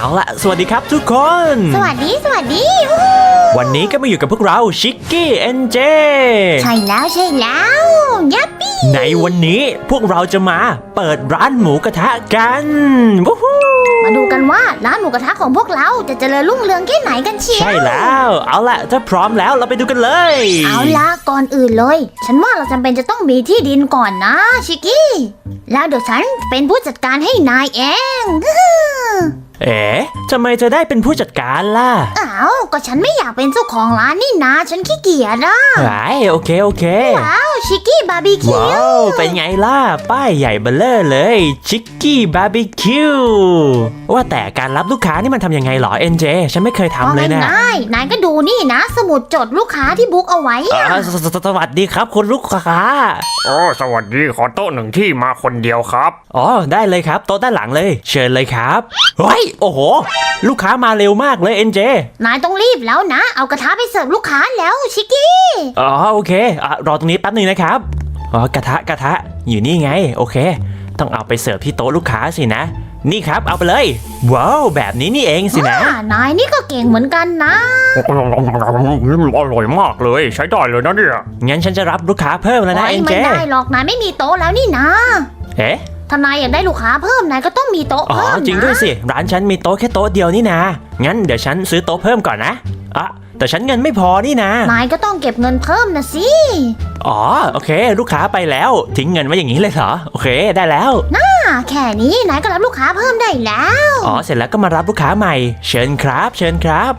เอาละสวัสดีครับทุกคน สวัสดี สวัสดีฮู้วันนี้ก็มาอยู่กับพวกเราชิกกี้เอ็นเจใช่แล้วใช่แล้วยัปปี้ในวันนี้พวกเราจะมาเปิดร้านหมูกระทะกันวู้ฮู้มาดูกันว่าร้านหมูกระทะของพวกเราจะเจริญรุ่งเรืองแค่ไหนกันเชียวใช่แล้ว เอาละถ้าพร้อมแล้วเราไปดูกันเลย เอาละก่อนอื่นเลย ฉันว่าเราจำเป็นจะต้องมีที่ดินก่อนนะชิกกี้แล้วเดี๋ยวฉันเป็นผู้จัดการให้นายเอง เอ๋ ทำไมจะได้เป็นผู้จัดการล่ะอ้าวก็ฉันไม่อยากเป็นเจ้าของร้านนี่นะ ฉันขี้เกียจอะไอ้โอเคโอเค ว้าวชิกกี้บาร์บีคิว้าววเป็นไงล่ะ ป้ายใหญ่เบลเลอร์เลย ชิกกี้บาร์บีคิว ว่าแต่การรับลูกค้านี่มันทำยังไงเหรอเอ็นเจ ฉันไม่เคยทำเลยนะง่ายๆนายก็ดูนี่นะ สมุดจดลูกค้าที่บุ๊กเอาไว้อ่าสสสสวัสดีครับคุณลูกค้า โอ้สวัสดีขอโต๊ะหนึ่งที่มาคนเดียวครับ อ๋อ ได้เลยครับ โต๊ะด้านหลังเลย เชิญเลยครับ เฮ้ย โอ้โหลูกค้ามาเร็วมากเลยเอ็นเจ นายต้องรีบแล้วนะ เอากระทะไปเสิร์ฟลูกค้าแล้วชิกกี้อ๋อโอเคอะรอตรงนี้แป๊บหนึงนะครับ อ๋อกระทะกระทะอยู่นี่ไง โอเค ต้องเอาไปเสิร์ฟที่โต๊ะลูกค้าสินะ นี่ครับเอาไปเลย ว้าวแบบนี้นี่เองสินะ อ่านายนี่ก็เก่งเหมือนกันนะ อร่อยมากเลย ใช้ได้เลยนะเนี่ย งั้นฉันจะรับลูกค้าเพิ่มแล้วนะโอ๊ยเอ็นเจไม่ได้หรอกนายไม่มีโต๊ะแล้วนี่นะ เอ๊ะ ถ้านายอยากได้ลูกค้าเพิ่มนายก็ต้องมีโต๊ะอ๋อเพิ่มนะจริงด้วยสิ ร้านฉันมีโต๊ะแค่โต๊ะเดียวนี่นะงั้นเดี๋ยวฉันซื้อโต๊ะเพิ่มก่อนนะอะแต่ฉันเงินไม่พอนี่นะ นายก็ต้องเก็บเงินเพิ่มนะสิ อ๋อโอเค ลูกค้าไปแล้วทิ้งเงินไว้อย่างนี้เลยเหรอโอเคได้แล้ว อ่าแค่นี้นายก็รับลูกค้าเพิ่มได้แล้ว อ๋อเสร็จแล้วก็มารับลูกค้าใหม่ เชิญครับ เชิญครับ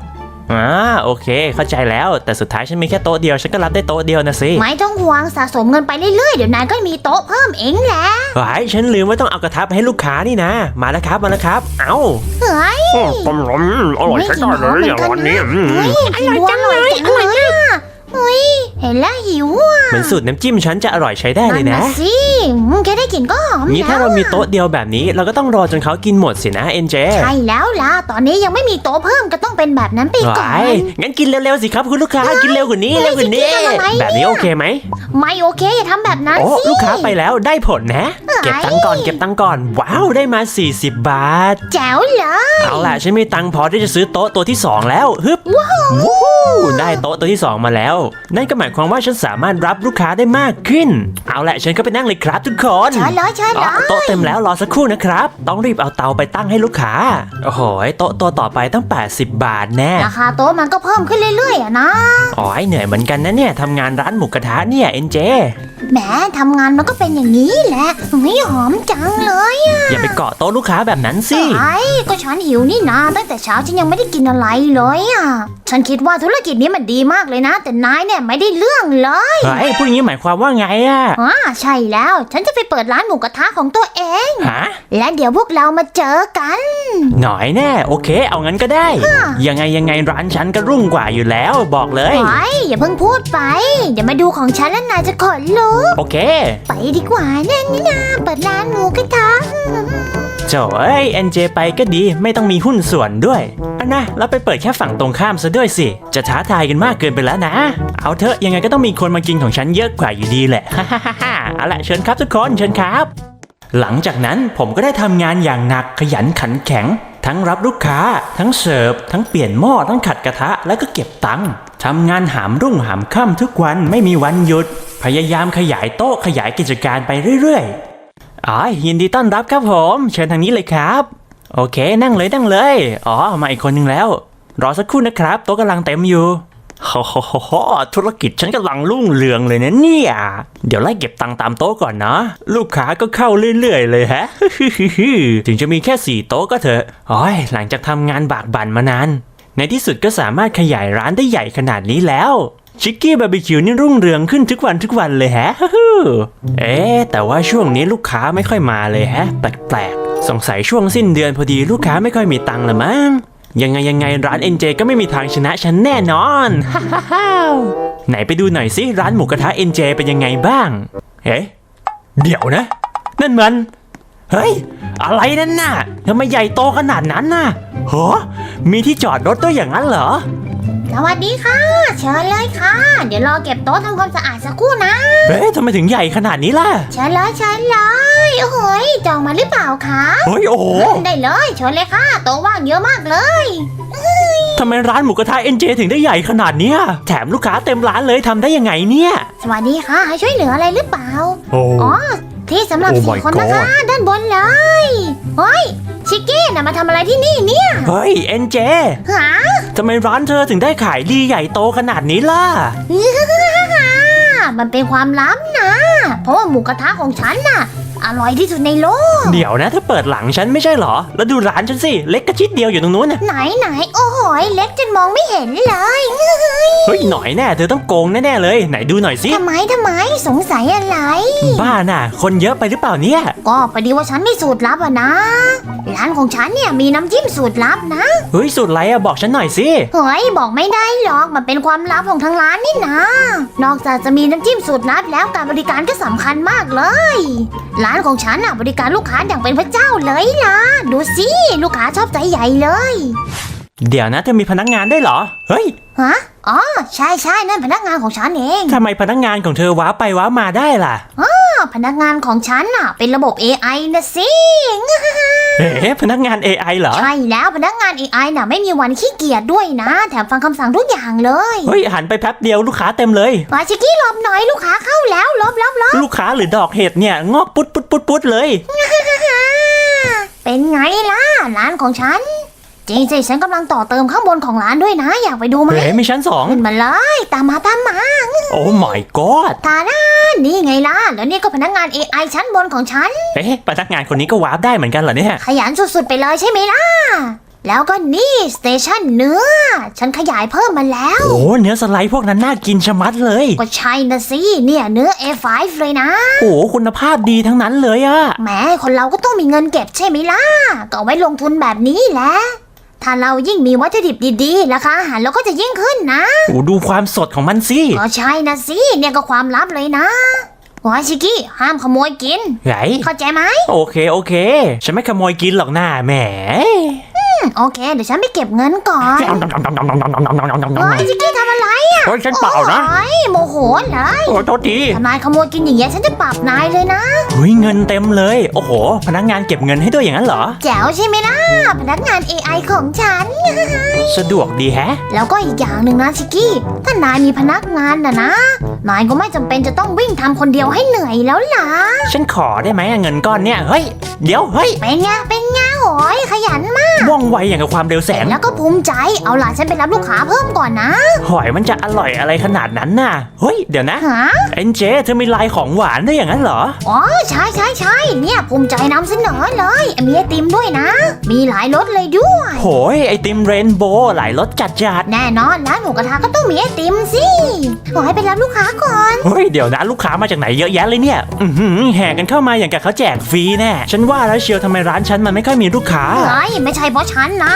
อ่าโอเค เข้าใจแล้ว แต่สุดท้ายฉันมีแค่โต๊ะเดียว ฉันก็รับได้โต๊ะเดียวนะสิไม่ต้องห่วงสะสมเงินไปเรื่อยๆ เดี๋ยวนายก็มีโต๊ะเพิ่มเองแหละหายฉันลืมว่าต้องเอากระทะไปให้ลูกค้านี่นะ มาแล้วครับมาแล้วครับ เอ้าเฮ้ยโอ้กำลังอร่อยใช้ได้เลยอย่างวันนี้อืมเฮ้ยอร่อยจังเลยอร่อยจังเลยอะเฮ้ยเห็นแล้วหิวอะเหมือนสูตรน้ำจิ้มฉันจะอร่อยใช้ได้เลยนะสิอืมแค่ได้กลิ่นก็หอมงี้แล้ถ้าวเรามีโต๊ะเดียวแบบนี้ เราก็ต้องรอจนเขากินหมดสินะเอ็นเจใช่แล้วล่ะ ตอนนี้ยังไม่มีโต๊ะเพิ่มก็ต้องเป็นแบบนั้นไปก่อน งั้นกินเร็วๆสิครับคุณลูกค้ากินเร็วกว่านี้เร็วกว่านี้จะกินอะไรเนี่ยแบบนี้โอเคไหมไม่โอเคอย่าทำแบบนั้นโอ้สิ ลูกค้าไปแล้วได้ผลนะ เก็บตังค์ก่อนเก็บตังค์ก่อน ว้าวได้มา 40 บาท แจ๋วเลยเอาล่ะฉันมีตังค์พอที่จะซื้อโต๊ะตัวที่ 2 แล้วฮึบว้าวได้โต๊ะตัวที่ 2 มาแล้ว นั่นก็หมายความว่าฉันสามารถรับลูกค้าได้มากขึ้น เอาล่ะฉันก็ไปนั่งเลยครับทุกคนเชิญเลยเชิญอ๋เลอยโต๊ะเต็มแล้วรอสักครู่นะครับ ต้องรีบเอาเตาไปตั้งให้ลูกค้า โอ้โหโต๊ะตัวต่อไปต้อง80 บาทแน่ราคาโต๊ะมันก็เพิ่มขึ้นเรื่อยๆอะนะอ๋อเหนื่อยเหมือนกันนะเนี่ยทำงานร้านหมูกระทะเนี่ยเอ็นเจแหมทำงานมันก็เป็นอย่างนี้แหละไม่หอมจังเลย อะอย่าไปเกาะโต๊ะลูกค้าแบบนั้นสิ ไอ้ก็ฉันหิวนี่นะตั้งแต่เช้าฉันยังไม่ได้กินอะไรเลยอะฉันคิดว่าธุรกิจนี้มันดีมากเลยนะ แต่นายเนี่ยไม่ได้เรื่องเลยเฮ้ยพูดอย่างนี้หมายความว่าไงอะอ่าใช่แล้ว ฉันจะไปเปิดร้านหมูกระทะของตัวเอง ฮะและเดี๋ยวพวกเรามาเจอกัน หน่อยแน่โอเค เอางั้นก็ได้ ยังไงยังไงร้านฉันก็รุ่งกว่าอยู่แล้ว บอกเลย ไอ้อย่าเพิ่งพูดไป เดี๋ยวมาดูของฉันแล้วนายจะขนลุกโอเค ไปดีกว่าเนี่ยนี่นาเปิดร้านหมูกระทะ โจ้เอ้ยเอ็นเจไปก็ดีไม่ต้องมีหุ้นส่วนด้วยอันนะเราไปเปิดแค่ฝั่งตรงข้ามซะด้วยสิ จะท้าทายกันมากเกินไปแล้วนะ เอาเถอะยังไงก็ต้องมีคนมากินของฉันเยอะกว่าอยู่ดีแหละฮ่าฮ่าฮ่าเอาละเชิญครับทุกคนเชิญครับ หลังจากนั้นผมก็ได้ทำงานอย่างหนักขยันขันแข็ง ทั้งรับลูกค้า ทั้งเสิร์ฟทั้งเปลี่ยนหม้อทั้งขัดกระทะแล้วก็เก็บตังค์ทำงานหามรุ่งหามค่ำทุกวันไม่มีวันหยุด พยายามขยายโต๊ะขยายกิจการไปเรื่อยๆ อ๋อยินดีต้อนรับครับผม เชิญทางนี้เลยครับ โอเค นั่งเลยนั่งเลย อ๋อ มาอีกคนหนึ่งแล้ว รอสักครู่นะครับ โต๊ะกำลังเต็มอยู่โอ้โหธุรกิจฉันกำลังรุ่งเรืองเลยนะเนี่ย เดี๋ยวไล่เก็บตังค์ตามโต๊ะก่อนนะ ลูกค้าก็เข้าเรื่อยๆเลยฮะ ถึงจะมีแค่สี่โต๊ะก็เถอะอ้ยหลังจากทำงานบากบั่นมานาน ในที่สุดก็สามารถขยายร้านได้ใหญ่ขนาดนี้แล้ว ชิคกี้บาร์บีคิวนี่รุ่งเรืองขึ้นทุกวันทุกวันเลยแฮะเอ๊ะแต่ว่าช่วงนี้ลูกค้าไม่ค่อยมาเลยแฮะ แปลกๆ สงสัยช่วงสิ้นเดือนพอดีลูกค้าไม่ค่อยมีตังค์ละมั้ง ยังไงยังไงร้าน NJ ก็ไม่มีทางชนะฉันแน่นอน ฮ่าฮ่าฮไหนไปดูหน่อยสิร้านหมูกระทะ NJ เป็นยังไงบ้าง เอ๊ะ เดี๋ยวนะ นั่นมัน เฮ้ย อะไรนั่นน่ะทำไมใหญ่โตขนาดนั้นน่ะโหมีที่จอดรถด้วยอย่างนั้นเหรอ สวัสดีค่ะ เชิญเลยค่ะ เดี๋ยวรอเก็บโต๊ะทำความสะอาดสักครู่นะ เอ๊ะทำไมถึงใหญ่ขนาดนี้ล่ะ เชิญเลยเชิญเลยโอ้โหยจองมาหรือเปล่าคะเฮ้ยโอ้โหได้เลยเชิญเลยค่ะ โต๊ะว่างเยอะมากเลย ทำไมร้านหมูกระทะ NJ ถึงได้ใหญ่ขนาดเนี้ยแถมลูกค้าเต็มร้านเลยทำได้ยังไงเนี่ยสวัสดีค่ะให้ช่วยเหลืออะไรหรือเปล่า โอ้ อ๋อ ที่สำหรับ Oh สี่ my คนนะคะ ด้านบนเลยเฮ้ย ชิกกี้น่ะมาทำอะไรที่นี่เนี่ยเฮ้ย NJ หาทำไมร้านเธอถึงได้ขายดีใหญ่โตขนาดนี้ล่ะ มันเป็นความลับนะ เพราะว่าหมูกระทะของฉันน่ะ อร่อยที่สุดในโลก เดี๋ยวนะเธอเปิดหลังฉันไม่ใช่เหรอ แล้วดูร้านฉันสิ เล็กกระชิดเดียวอยู่ตรงนู้นน่ะไหนไหนโอ้โหยเล็กจนมองไม่เห็นเลยเฮ้ยหน่อยแน่เธอต้องโกงแน่ๆเลย ไหนดูหน่อยสิ ทำไมทำไมสงสัยอะไร บ้าน่ะ คนเยอะไปหรือเปล่าเนี่ย ก็พอดีว่าฉันมีสูตรลับอะนะ ร้านของฉันเนี่ยมีน้ำจิ้มสูตรลับนะ เฮ้ยสุดไรอะบอกฉันหน่อยสิ เฮ้ยบอกไม่ได้หรอกมันเป็นความลับของทางร้านนี่นะ นอกจากจะมีน้ำจิ้มสูตรลับแล้วการบริการก็สำคัญมากเลย ร้านของฉันน่ะบริการลูกค้าอย่างเป็นพระเจ้าเลยล่ะ ดูสิ ลูกค้าชอบใจใหญ่เลย เดี๋ยวนะเธอมีพนักงานได้วยเหรอ เฮ้ย ฮะอ๋อใช่ใช่นั่นพนักงานของฉันเองทำไมพนักงานของเธอว้าไปว้ามาได้ล่ะอ้าวพนักงานของฉันน่ะ เป็นระบบ AI นะสิเอ๊ะพนักงาน AI เหรอ ใช่แล้วพนักงาน AI น่ะไม่มีวันขี้เกียจด้วยนะ แถมฟังคำสั่งทุกอย่างเลยเฮ้ยหันไปแป๊บเดียวลูกค้าเต็มเลย มาชิกกี้หลบหน่อยลูกค้าเข้าแล้วหลบหลบหลบลูกค้าหรือดอกเห็ดเนี่ยงอกปุ๊ดปุ๊ดปุ๊ดปุ๊ดเลย เป็นไงล่ะร้านของฉัน จริงสิฉันกำลังต่อเติมข้างบนของร้านด้วยนะ อยากไปดูไหมเฮ้ยมีชั้นสองขึ้นมาเลย ตามมาตามมาโอ้ my god ตาด้านนี่ไงล่ะ แล้วนี่ก็พนักงาน AI ชั้นบนของฉัน เอ๊ะพนักงานคนนี้ก็วาร์ปได้เหมือนกันเหรอเนี่ยขยันสุดๆไปเลยใช่ไหมล่ะ แล้วก็นี่สเตชันเนื้อ ฉันขยายเพิ่มมาแล้ว โอ้เนื้อสไลด์พวกนั้นน่ากินชะมัดเลย ก็ใช่นะสิ เนี่ยเนื้อ A5 เลยนะ โอ้คุณภาพดีทั้งนั้นเลยอะแหมคนเราก็ต้องมีเงินเก็บใช่ไหมล่ะ ก็เอาไว้ลงทุนแบบนี้แหละ ถ้าเรายิ่งมีวัตถุดิบดีๆ ราคาอาหารเราก็จะยิ่งขึ้นนะโอ้ดูความสดของมันสิก็ใช่นะสิ เนี่ยก็ความลับเลยนะวายชิกกี้ห้ามขโมยกินไงเข้าใจไหม โอเคโอเค ฉันไม่ขโมยกินหรอกหน้าแหมอื มโอเค เดี๋ยวฉันไปเก็บเงินก่อนวายชิกกี้ทำอะไรอะเฮ้ยฉันเปล่านะโอ้ยโมโหเลยโอ้โทษทีถ้านายขโมยกินอย่างเงี้ยฉันจะปรับนายเลยนะเฮ้ยเงินเต็มเลย โอ้โห พนักงานเก็บเงินให้ด้วยอย่างนั้นเหรอ แจ๋วใช่ไหมล่ะ พนักงาน AI ของฉัน สะดวกดีแฮะ แล้วก็อีกอย่างหนึ่งนะชิกกี้ ถ้านายมีพนักงานนะนะ นายก็ไม่จำเป็นจะต้องวิ่งทำคนเดียวให้เหนื่อยแล้วล่ะ ฉันขอได้ไหมเงินก้อนเนี่ย เฮ้ย เดี๋ยว เฮ้ย เป็นไง เป็นไงโหยขยันมาก ว่องไวอย่างกับความเร็วแสง แล้วก็ภูมิใจ เอาล่ะฉันไปรับลูกค้าเพิ่มก่อนนะ หอยมันจะอร่อยอะไรขนาดนั้นน่ะ เฮ้ย เดี๋ยวนะ ฮะ เอ็นเจเธอมีลายของหวานด้วยอย่างนั้นเหรอ อ๋อ ใช่ใช่ใช่เนี่ยภูมิใจนำเสนอเลย มีไอติมด้วยนะ มีหลายรสเลยด้วย โหยไอติมเรนโบว์หลายรสจัดจัดแน่นอนร้านหมูกระทะก็ต้องมีไอติมสิขอให้ไปรับลูกค้าก่อน เฮ้ย เดี๋ยวนะลูกค้ามาจากไหนเยอะแยะเลยเนี่ย อือหือแห่กันเข้ามาอย่างกับเขาแจกฟรีแน่ ฉันว่าแล้วเชียวทำไมร้านฉันมันไม่ค่อยมีลูกค้า เฮ้ยไม่ใช่เพราะฉันันะ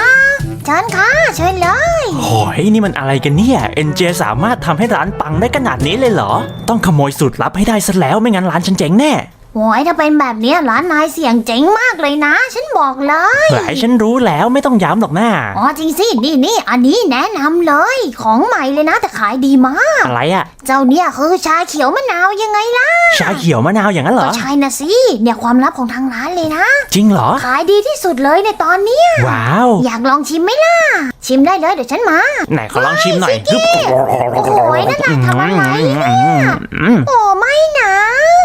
เชิญค่ะเชิญเลยโหยนี่มันอะไรกันเนี่ย เอ็นเจสามารถทำให้ร้านปังได้ขนาดนี้เลยเหรอ ต้องขโมยสูตรลับให้ได้ซะแล้วไม่งั้นร้านฉันเจ๊งแน่ โอ้ยถ้าเป็นแบบเนี้ยร้านนายเสี่ยงเจ๋งมากเลยนะ ฉันบอกเลยหลายฉันรู้แล้วไม่ต้องย้ำหรอกหน้าอ๋อจริงสินี่นี่อันนี้แนะนำเลย ของใหม่เลยนะแต่ขายดีมาก อะไรอะเจ้าเนี่ยคือชาเขียวมะนาวยังไงล่ะชาเขียวมะนาวอย่างนั้นเหรก็อ ใช่นะสิเนี่ยความลับของทางร้านเลยนะ จริงเหรอ ขายดีที่สุดเลยในตอนเนี้ยว้าว อยากลองชิมไหมล่ะ ชิมได้เลยเดี๋ยวฉันมา ไหนขอลองชิมหน่อยฮึบโอ้โหนั่นนายทำอะไรอืมอืมโอ้ไม่นะ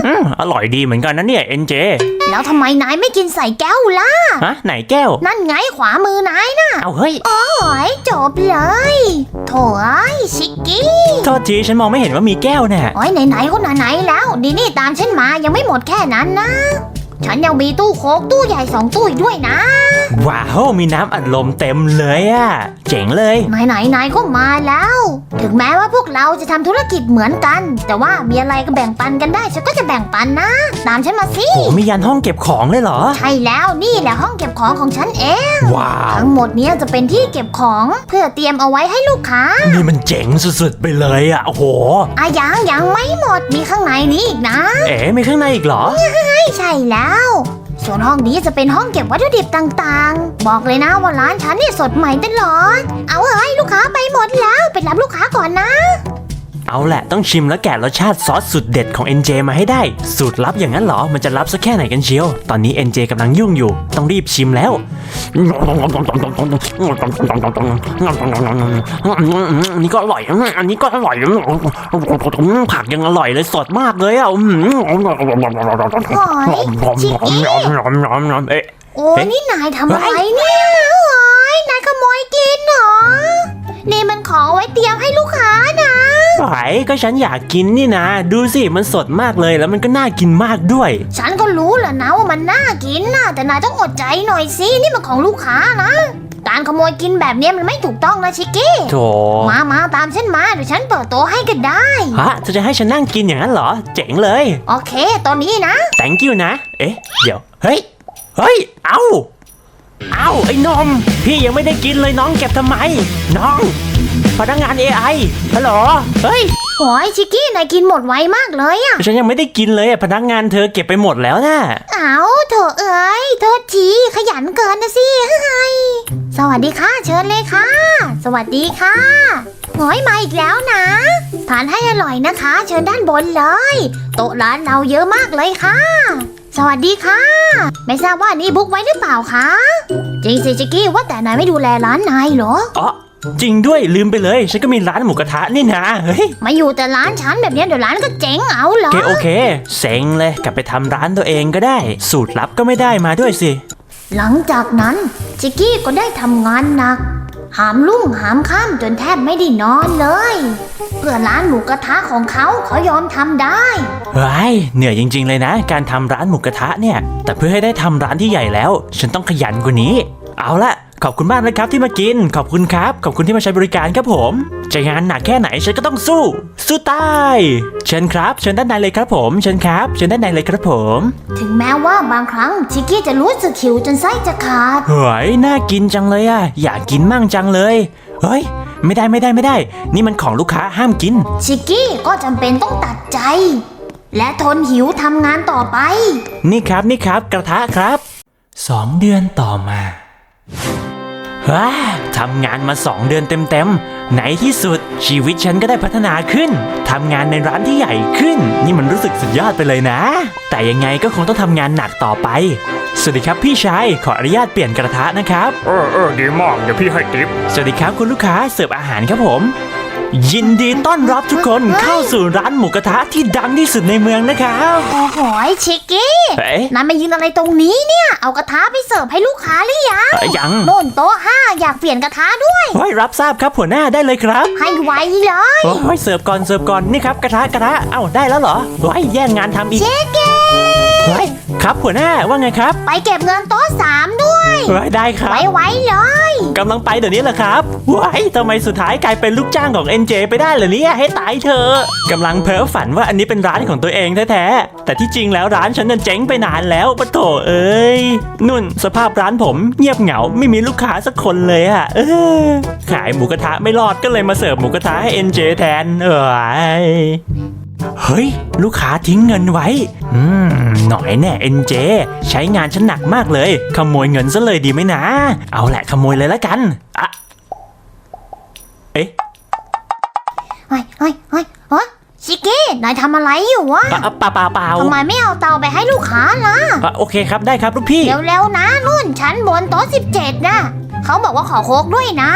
อืมอร่อยดีเหมือนกันนะเนี่ยเอ็นเจแล้วทำไมนายไม่กินใส่แก้วล่ะ ฮะไหนแก้ว นั่นไงขวามือนายนะเอาเฮ้ย โอ้ยจบเลยโถ่เอ้ยชิกกี้ โทษทีฉันมองไม่เห็นว่ามีแก้วเนี่ยโอ้ยไหนๆก็ไหนๆแล้ว ดีนี่ตามฉันมายังไม่หมดแค่นั้นนะ ฉันยังมีตู้โค้กตู้ใหญ่สองตู้อีกด้วยนะ ว้าว มีน้ำอัดลมเต็มเลยอะ เจ๋งเลย ไหนๆนายก็มาแล้ว ถึงแม้ว่าพวกเราจะทำธุรกิจเหมือนกัน แต่ว่ามีอะไรก็แบ่งปันกันได้ ฉันก็จะแบ่งปันนะ ตามฉันมาสิ โห มียันห้องเก็บของเลยเหรอ ใช่แล้วนี่แหละห้องเก็บของของฉันเอง ว้าว ทั้งหมดเนี้ยจะเป็นที่เก็บของเพื่อเตรียมเอาไว้ให้ลูกค้านี่มันเจ๋งสุดๆไปเลยอะโอ้โหอะยังยังไม่หมดมีข้างในนี้อีกนะ เอ๋มีข้างในอีกเหรอไม่ใช่แล้วส่วนห้องนี้จะเป็นห้องเก็บวัตถุดิบต่างๆ บอกเลยนะว่าร้านฉันเนี่ยสดใหม่ตลอด เอาเอ้ยลูกค้าไปหมดแล้ว ไปรับลูกค้าก่อนนะ เอาแหละต้องชิมแล้วแกะรสชาติซอสสุดเด็ดของ NJ มาให้ได้ สูตรลับอย่างนั้นเหรอ มันจะลับสักแค่ไหนกันเชียว ตอนนี้ NJ กำลังยุ่งอยู่ ต้องรีบชิมแล้ว อันนี้ก็อร่อย อันนี้ก็อร่อย ผักยังอร่อยเลยสดมากเลยอะอื้อหือเอ๊ะโอ้ยเอ๊ะนี่นายทำอะไรเนี่ยโอ้ยนายขโมยกินเหรอ นี่มันของไว้เตรียมให้ลูกค้า นะไหวก็ฉันอยากกินนี่นะ ดูสิมันสดมากเลยแล้วมันก็น่ากินมากด้วย ฉันก็รู้แหละนะว่ามันน่ากินนะแต่นายต้องอดใจหน่อยสินี่มันของลูกค้านะ การขโมยกินแบบนี้มันไม่ถูกต้องนะชิกกี้ โถมามาตามฉันมาเดี๋ยวฉันเปิดโต๊ะให้ก็ได้ ฮะเธอจะให้ฉันนั่งกินอย่างนั้นเหรอ เจ๋งเลย โอเค ตอนนี้นะ thank you นะ เอ๊ะ เดี๋ยว เฮ้ย เฮ้ย เอาเอาไอ้นม พี่ยังไม่ได้กินเลยน้องเก็บทำไม น้อง พนักงาน AI ฮัลโหลเฮ้ยโอ้ยชิกกี้นายกินหมดไวมากเลยอะฉันยังไม่ได้กินเลยอะพนักงานเธอเก็บไปหมดแล้วนะเอาโถเอ้ยโทษทีขยันเกินนะสิเฮ้ยสวัสดีค่ะ เชิญเลยค่ะ สวัสดีค่ะโอ้ยมาอีกแล้วนะ ทานให้อร่อยนะคะ เชิญด้านบนเลย โต๊ะร้านเราเยอะมากเลยค่ะ สวัสดีค่ะ ไม่ทราบว่านี่บุ๊กไว้หรือเปล่าคะจริงสิจิกกี้ว่าแต่นายไม่ดูแลร้านนายเหรออ๋อ จริงด้วยลืมไปเลย ฉันก็มีร้านหมูกระทะนี่นะเฮ้ยมาอยู่แต่ร้านฉันแบบเนี้ยเดี๋ยวร้านก็เจ๊งเอาเหรโออเคโอเคเซ็งเลยกลับไปทำร้านตัวเองก็ได้ สูตรลับก็ไม่ได้มาด้วยสิ หลังจากนั้นจิกกี้ก็ได้ทำงานหนัก หามลุ่งหามค่ำจนแทบไม่ได้นอนเลย เพื่อร้านหมูกระทะของเขาเขายอมทำได้เฮ้ยเหนื่อยจริง ๆ เลยนะ การทำร้านหมูกระทะเนี่ย แต่เพื่อให้ได้ทำร้านที่ใหญ่แล้ว ฉันต้องขยันกว่านี้ เอาละ ขอบคุณมากนะครับที่มากิน ขอบคุณครับ ขอบคุณที่มาใช้บริการครับผม จะงานหนักแค่ไหนฉันก็ต้องสู้ สู้ตายเชิญครับ เชิญด้านในเลยครับผมเชิญครับ เชิญด้านในเลยครับผม ถึงแม้ว่าบางครั้งชิกกี้จะรู้สึกหิวจนไส้จะขาด เฮ้ยน่ากินจังเลยอะอยากกินมั่งจังเลย เฮ้ย ไม่ได้ไม่ได้ไม่ได้ นี่มันของลูกค้าห้ามกิน ชิกกี้ก็จำเป็นต้องตัดใจ และทนหิวทำงานต่อไป นี่ครับนี่ครับกระทะครับสองเดือนต่อมา ว้าทำงานมาสองเดือนเต็มๆในที่สุดชีวิตฉันก็ได้พัฒนาขึ้น ทำงานในร้านที่ใหญ่ขึ้น นี่มันรู้สึกสุดยอดไปเลยนะ แต่ยังไงก็คงต้องทำงานหนักต่อไป สวัสดีครับพี่ชาย ขออนุญาตเปลี่ยนกระทะนะครับ เออเออดีมาก เดี๋ยวพี่ให้ทิป สวัสดีครับคุณลูกค้าเสิร์ฟอาหารครับผม ยินดีต้อนรับทุกคนเข้าสู่ร้านหมูกระทะที่ดังที่สุดในเมืองนะครับโอ้โหชิกกี้เอ๊ะนายมายืนอะไรตรงนี้เนี่ย เอากระทะไปเสิร์ฟให้ลูกค้าหรือยังเอ่อยังโน่นโต๊ะห้าอยากเปลี่ยนกระทะด้วยเฮ้ยรับทราบครับหัวหน้าได้เลยครับ ให้ไวเลยโอ้ยเสิร์ฟก่อนเสิร์ฟก่อนนี่ครับกระทะกระทะเอ้าได้แล้วเหรอเฮ้ยแย่งงานทำอีกเจ๊เก เฮ้ยครับหัวหน้าว่าไงครับไปเก็บเงินโต๊ะสามด้วยเฮ้ยได้ครับไวๆเลยกำลังไปเดี๋ยวนี้แหละครับว้ายทำไมสุดท้ายกลายเป็นลูกจ้างของ NJ ไปได้เหรอเนี่ยให้ตายเถอะกำลังเพ้อฝันว่าอันนี้เป็นร้านของตัวเองแท้ๆแต่ที่จริงแล้วร้านฉันนั้นเจ๊งไปนานแล้วปะโถเอ้ยนุ่นสภาพร้านผมเงียบเหงาไม่มีลูกค้าสักคนเลยอะเออขายหมูกระทะไม่รอดก็เลยมาเสิร์ฟหมูกระทะให้ NJ แทนเอ้ย เฮ้ย ลูกค้าทิ้งเงินไว้ อืม หน่อยแน่เอ็นเจ ใช้งานฉันหนักมากเลย ขโมยเงินซะเลยดีไหมนะ เอาแหละขโมยเลยละกันอะเอ๊ะเฮ้ยเฮ้ยเฮ้ยเฮ้ยชิกกี้นายทำอะไรอยู่วะอะอะเปล่าเปล่าเปล่าทำไมไม่เอาเตาไปให้ลูกค้าล่ะอะโอเคครับได้ครับลูกพี่ เร็วๆนะนุ่นชั้นบนโต๊ะสิบเจ็ดนะ เขาบอกว่าขอโคกด้วยนะ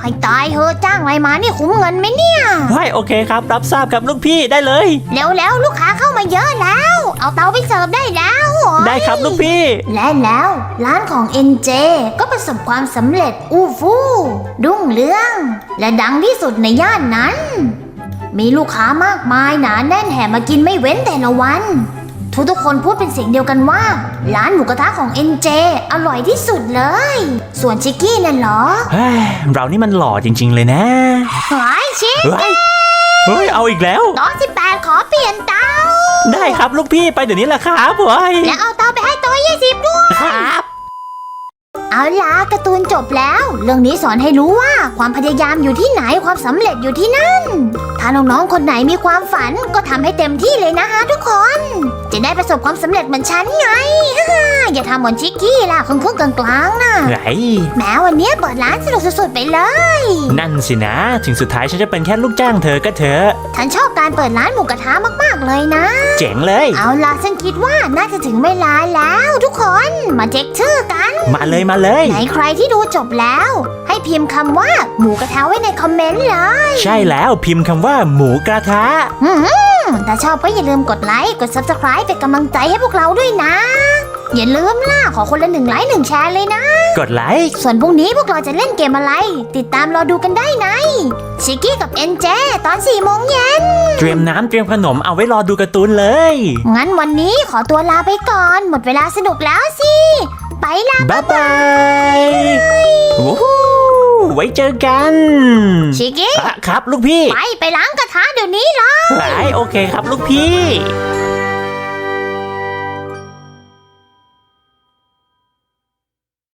ให้ตายเธอะจ้างอะไรมานี่คุ้มเงินไหมเนี่ยใช่โอเคครับ รับทราบครับลูกพี่ได้เลยเร็วๆลูกค้าเข้ามาเยอะแล้ว เอาเตาไปเสิร์ฟได้แล้วโอ้ยได้ครับลูกพี่ และแล้วร้านของ NJ ก็ประสบความสำเร็จอู้ฟู่รุ่งเรือง และดังที่สุดในย่านนั้น มีลูกค้ามากมายหนาแน่นแห่มากินไม่เว้นแต่ละวัน ทุกๆคนพูดเป็นเสียงเดียวกันว่า ร้านหมูกระทะของ NJ อร่อยที่สุดเลย ส่วนชิกกี้นั่นเหรอเฮ้ยเรานี่มันหล่อจริง ๆ เลยนะเฮ้ยชิคเฮ้ยเฮ้ยเอาอีกแล้วโต๊ะสิบแปดขอเปลี่ยนเตาได้ครับลูกพี่ไปเดี๋ยวนี้แหละครับเฮ้ยและเอาเตาไปให้โต๊ะยี่สิบด้วยครับเอาล่ะการ์ตูนจบแล้ว เรื่องนี้สอนให้รู้ว่าความพยายามอยู่ที่ไหนความสำเร็จอยู่ที่นั่น ถ้าน้องๆคนไหนมีความฝันก็ทำให้เต็มที่เลยนะคะทุกคน จะได้ประสบความสำเร็จเหมือนฉันไง อย่าทำเหมือนชิกกี้ล่ะครึ่งครึ่งๆกลางๆนะไงแม้วันนี้เปิดร้านสนุกสุดๆไปเลย นั่นสินะ ถึงสุดท้ายฉันจะเป็นแค่ลูกจ้างเธอก็เถอะ ฉันชอบการเปิดร้านหมูกระทะมากๆเลยนะ เจ๋งเลย เอาล่ะฉันคิดว่าน่าจะถึงเวลาแล้วทุกคนมาเช็คชื่อกัน มาเลยมาเลย ไหนใครที่ดูจบแล้ว ให้พิมพ์คำว่าหมูกระทะไว้ในคอมเมนต์เลย ใช่แล้วพิมพ์คำว่าหมูกระทะ อืม ถ้าชอบก็อย่าลืมกดไลค์ กด subscribe เป็นกำลังใจให้พวกเราด้วยนะ อย่าลืมล่ะ ขอคนละหนึ่งไลค์หนึ่งแชร์เลยนะ กดไลค์ส่วนพรุ่งนี้พวกเราจะเล่นเกมอะไร ติดตามรอดูกันได้ในชิกกี้กับเอ็นเจตอน4โมงเย็น เตรียมน้ำเตรียมขนมเอาไว้รอดูการ์ตูนเลย งั้นวันนี้ขอตัวลาไปก่อน หมดเวลาสนุกแล้วสิ ไปละบ๊ายบายวู้ฮู้ ไว้เจอกันชิกกี้ อะครับลูกพี่ ไป ไปล้างกระทะเดี๋ยวนี้เลยไอโอเคครับลูกพี่